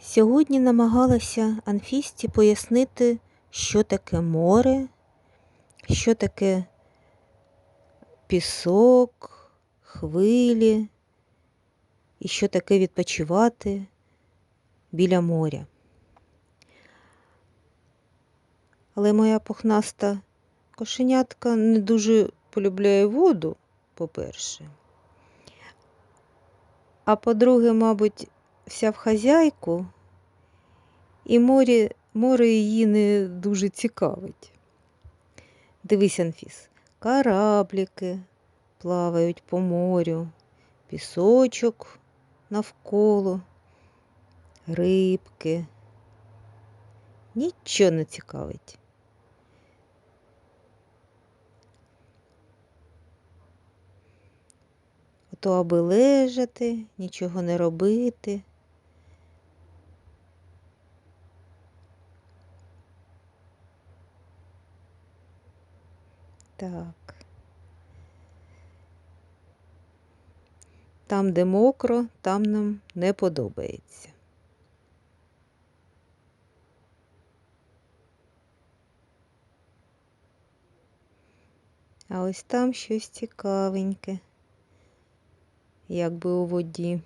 Сьогодні намагалася Анфісті пояснити, що таке море, що таке пісок, хвилі і що таке відпочивати біля моря. Але моя пухнаста кошенятка не дуже полюбляє воду, по-перше. А по-друге, мабуть, вся в хазяйку, і море, море її не дуже цікавить. Дивись, Анфіс, корабліки плавають по морю, пісочок навколо, рибки. Нічого не цікавить. Ото аби лежати, нічого не робити. Так. Там, де мокро, там нам не подобається. А ось там щось цікавеньке, якби у воді.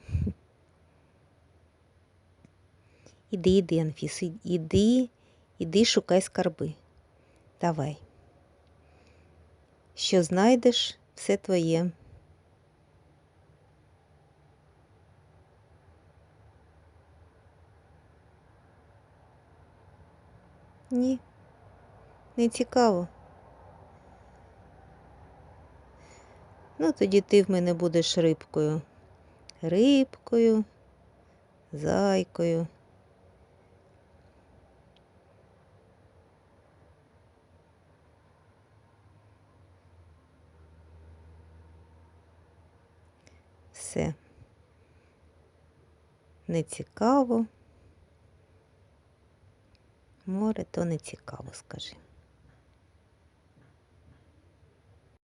Іди, іди, Анфіс, іди, іди, шукай скарби. Давай. Що знайдеш, все твоє. Ні, не цікаво. Ну, тоді ти в мене будеш рибкою. Рибкою, зайкою. Все. Не цікаво. Море то не цікаво, скажи.